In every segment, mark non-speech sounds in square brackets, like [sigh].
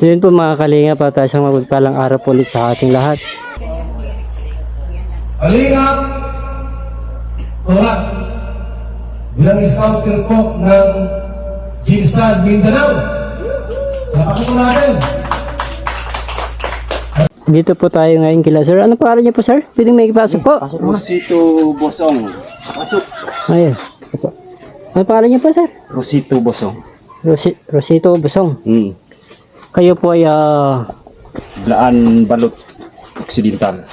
So yun po mga kalinga pa tayo isang mapagpalang araw po ulit sa ating lahat. Alingap Orat bilang scouter po ng Jinsan Mindanao. Napakita ko natin. Dito po tayo ngayon kila sir. Ano pangalan niyo po sir? Pwedeng may ipasok po. Rosito Bosong. Pasok. Ayun. Ito. Ano pangalan niyo po sir? Rosito Bosong. Rosi Rosito Busong. Hmm. Kayo po ay ah, Laan Balot. Occidental.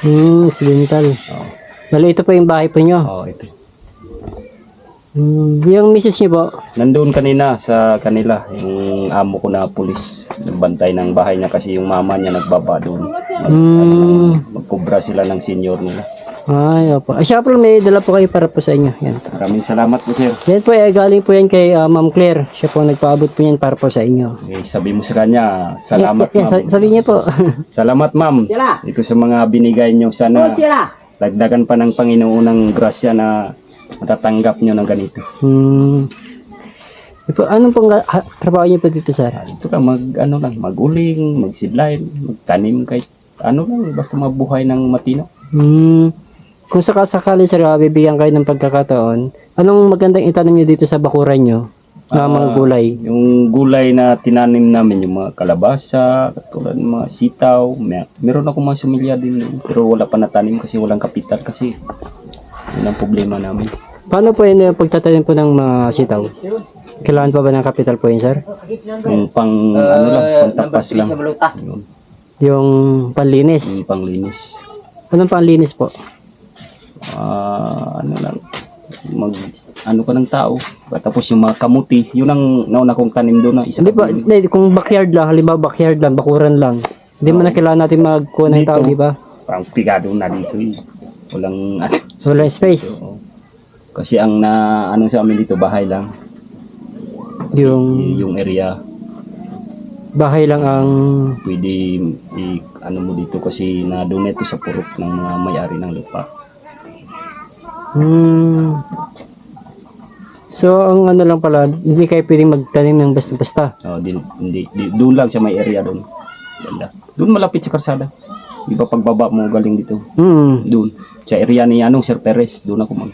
hmm, occidental. Oo. Bali ito po yung bahay po niyo. Oh, ito. Hmm, yung misis niyo po. Nandoon kanina sa kanila, yung amo ko na pulis. Nagbantay ng bahay niya kasi yung mama niya nagbaba doon. Mag, Hmm. magkubra sila ng senior nila. Ay, opo. Ay, siya po may dala po kayo para po sa inyo. Yan. Maraming salamat po sir. Yan po ay galing po yan kay ah, Ma'am Claire. Siya po nagpaabot po yan para po sa inyo. Eh, sabi mo sa kanya, salamat Yan, yan, ma'am. sa- sabi niya po. [laughs] Salamat ma'am. Ito sa mga binigay niyo sana dagdagan pa ng Panginoon ng grasya na matatanggap niyo ng ganito. hmm. Yan po, anong pong ga- ha- trabaho niyo po dito, sir? Ito ka mag ano lang, maguling, magsidlain, magtanim kahit ano lang basta mabuhay ng matino. Hmm. Kung sakasakali, sir, ah, bibigyan kayo ng pagkakataon, anong magandang itanim niyo dito sa bakuran niyo? Na mga gulay. Yung gulay na tinanim namin, yung mga kalabasa, katulad ng mga sitaw, may, meron ako mga sumilya din doon, pero wala pa natanim kasi walang kapital kasi yun ang problema namin. Paano po yun yung pagtatanim po ng mga sitaw? Kailangan pa ba ng kapital po yun, sir? Yung pang ano lang, pang tapas lang. Yun, Yung panlinis. yung panglinis. Anong panlinis po? Ah, ano lang, mag ano ka ng tao. Tapos yung mga kamuti, yun ang nauna kong tanim doon na isa Hindi ba, hindi, kung backyard lang, halimbawa backyard lang, bakuran lang. Hindi mo na kailangan natin magkuha ng tao, Dito. di ba? parang pigado na dito eh. Walang ano, Walang space. Oo. Kasi ang na ano sa amin dito bahay lang. Kasi Yung yung area bahay lang ang... pwede i, ano mo dito kasi na donate to sa purok ng mga may-ari ng lupa. Hmm. So, ang ano lang pala, hindi kayo pwedeng magtanim ng basta-basta. Oh, di, hindi di, doon lang sa may area doon. Ganda. Doon malapit sa karsada. Di ba pagbaba mo galing dito? Hmm. Doon. Sa area ni anong Sir Perez, doon ako mag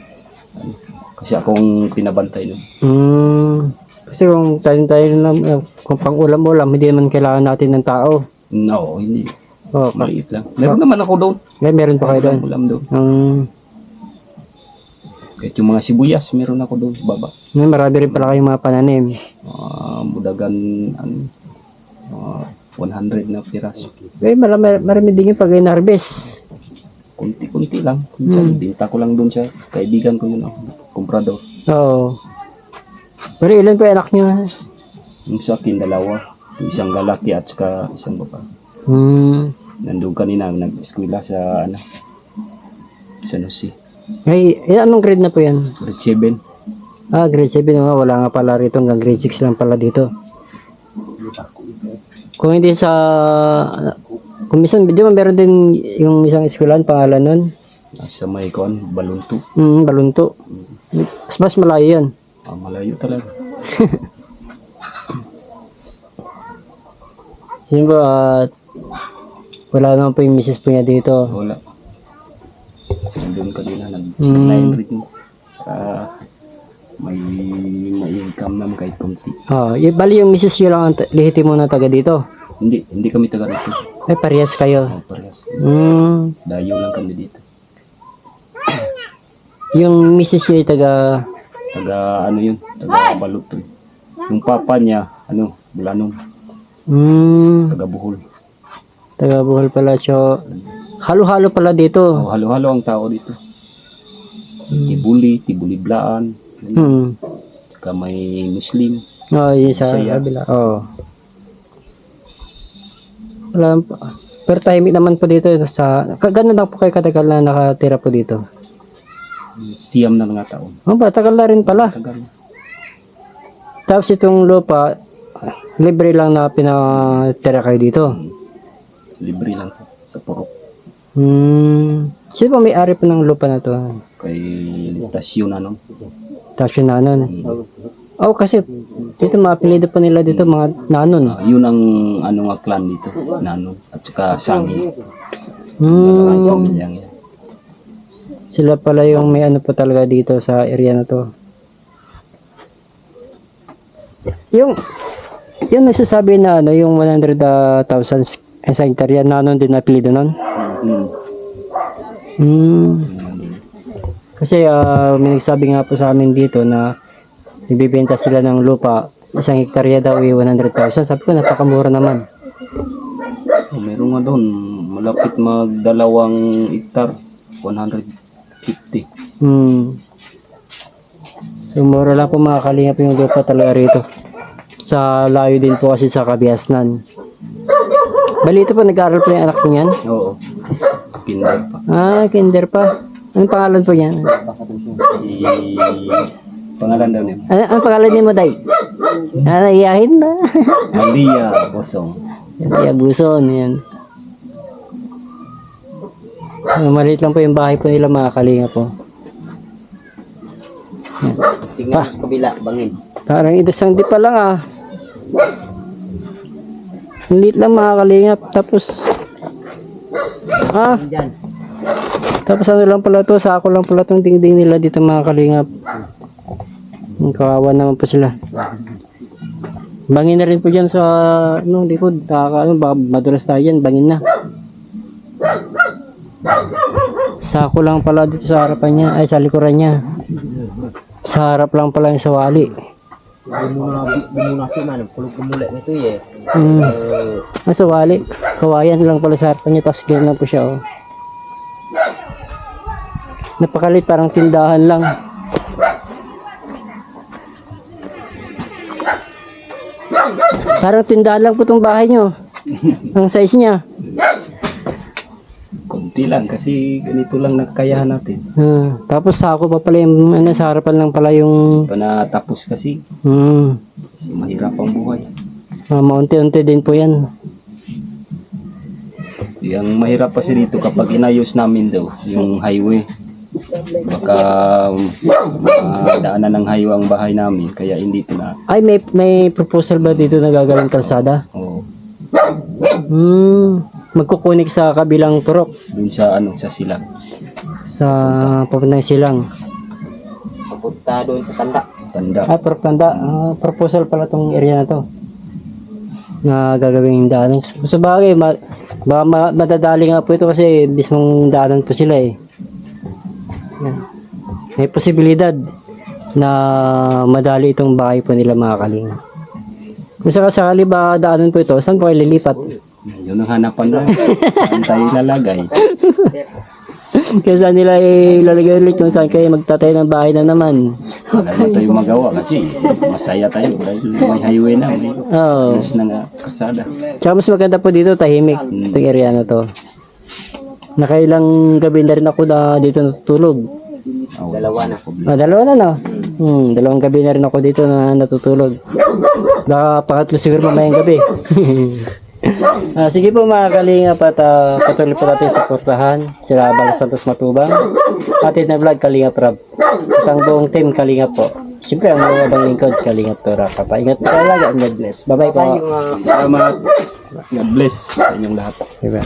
ano, kasi akong pinabantay doon. Hmm. Kasi kung tayo-tayo lang, eh, kung pang ulam-ulam, hindi naman kailangan natin ng tao. No, hindi. Oh, Maliit lang. Meron naman ako doon. may meron pa kayo doon. Ulam doon. Hmm. Kahit yung mga sibuyas, meron ako doon sa baba. May marami rin pala kayong mga pananim. Ah, budagan, ano, ah, 100 na piraso. Eh, marami, marami din yung pag harvest Kunti-kunti lang. Minsan, binta ko lang doon sa kaibigan ko yun, oh, komprador. Oo. Pero ilan po anak nyo? Yung sa akin, dalawa. Isang lalaki at saka isang babae. Hmm. Nandun kanina, nag-eskwela sa, ano, sa Jose. Ay, eh, anong grade na po yan? Grade 7. Ah, grade 7 nga. Wala nga pala rito. Hanggang grade 6 lang pala dito. Kung hindi sa... Kung minsan, di ba meron din yung isang eskwelahan, pangalan nun? Sa may kon, balunto. Hmm, balunto. Mas, mas malayo yan. Ah, malayo talaga. Yun ba, at wala naman po yung misis po niya dito. Wala. Nandun kanina, nag-sideline rin. Para may may income naman kahit konti. Ah, y- bali yung misis niyo lang ang ta- lihiti mo na taga dito. Hindi, hindi kami taga rito. Ay, parehas kayo. Oh, parehas. Hmm, Dayo lang kami dito. yung misis niyo ay taga... Taga ano yun, taga Balutoy. Yung papa niya, ano, Bulanong, Hmm, taga Bohol. taga Bohol pala. So, halo-halo pala dito. Oh, halo-halo ang tao dito. Tibuli, Tibuli Blaan, Hmm. saka may Muslim. Oh, yun sa kabila. Oh. Wala pa. Pero tahimik naman po dito sa... ka- Ganun lang po kayo katagal na nakatira po dito. Siyam na mga taon. Oh, ba, tagal na rin pala. Tagal. Tapos itong lupa, libre lang na pinatira kayo dito. Libre lang to, sa purok. Hmm. Sino ba may-ari po ng lupa na to? Kay Tasyo na no. Tapos yun na nun. Oh, kasi dito mga apelido pa nila dito mga nanon. Ah, yun ang ano nga clan dito, Nano, at saka Sangi. Hmm, sila pala yung may ano pa talaga dito sa area na to. Yung yung nagsasabi na ano, yung 100,000 uh, sa hektarya, nanon din na apelido nun? Hmm. Hmm. Kasi ah, may nagsabi nga po sa amin dito na ibibenta sila ng lupa, isang hektarya daw eh, 100,000. Sabi ko, napakamura naman. Oh, meron nga doon, malapit magdalawang hektar, 150. Hmm. So, mura lang po mga kalingap yung lupa talaga rito. Sa layo din po kasi sa Kabiasnan. Bali ito po, nag-aaral po yung anak niyan. Oo. Kinder pa. Ah, kinder pa. Anong pangalan po niyan? Si... Pangalan daw niya. Ano, anong pangalan niya mo, Day? Ah, naiyahin na. Malia Bosong. Yan, Buson, yan. Ah, maliit lang po yung bahay po nila mga kalinga po. Tingnan mo sa kabila, bangin. Parang idasang di pa lang ah. Liit lang mga kalingap. Tapos, ah, tapos ano lang pala to, sako lang pala tong dingding nila dito mga kalingap. Ang kawawa naman po sila. Bangin na rin po dyan sa, ano, likod. Taka, ano, baka madulas tayo dyan, bangin na. Sako lang pala dito sa harapan niya, ay sa likuran niya. Sa harap lang pala yung sawali. Bumuna, bumuna ko man. Pulog kumulay na ito eh. Hmm. Uh, Ah, sawali. Kawayan lang pala sa harapan niya, tapos ganyan lang po siya, oh. Napakalit, parang tindahan lang. Parang tindahan lang po itong bahay niyo. Ang size niya. Kunti lang kasi ganito lang nakakayahan natin. Hmm. Tapos sako pa pala yung, ano, sa harapan lang pala yung, Panatapos kasi. hmm. Kasi mahirap ang buhay. Ah, maunti-unti din po yan. Yung mahirap kasi dito kapag inayos namin daw yung highway. Baka madaanan ng highway ang bahay namin kaya hindi ito na. Ay, may, may proposal ba dito na gagawin kalsada? Oh, Hmm. Magkukunik sa kabilang purok. dun sa ano sa silang. Sa papuntang silang. papunta doon sa tanda. Tanda. Ah, purok tanda. Ah, proposal pala tong area na to. Na gagawing daanan. Sa bagay, ma, baka ma- madadali nga po ito kasi mismong daanan po sila eh. May posibilidad na madali itong bahay po nila mga kalinga. Kung sakasakali ba daanan po ito, saan po kayo lilipat? Yun ang hanapan na. Saan tayo lalagay? [laughs] Kaya saan nila ilalagay ulit kung saan kayo magtatay ng bahay na naman. Na tayo magawa kasi masaya tayo dahil may highway na. May Oo. ayos na nga kasada. Tsaka mas maganda po dito, tahimik. Itong area na to. Nakailang gabi na rin ako na dito natutulog. Oh, Dalawa na. Ah, dalawa na no? Hmm, dalawang gabi na rin ako dito na natutulog. Baka pangatlo siguro mamayang gabi. [laughs] [laughs] Ah, sige po mga kalinga at ah, patuloy po natin suportahan sila Balas Santos Matubang atin na vlog Kalinga Prab at ang buong team Kalinga po siyempre ang mga bang lingkod Kalinga Tora Ingat po talaga and God bless bye bye po Salamat. God bless sa inyong lahat. Diba?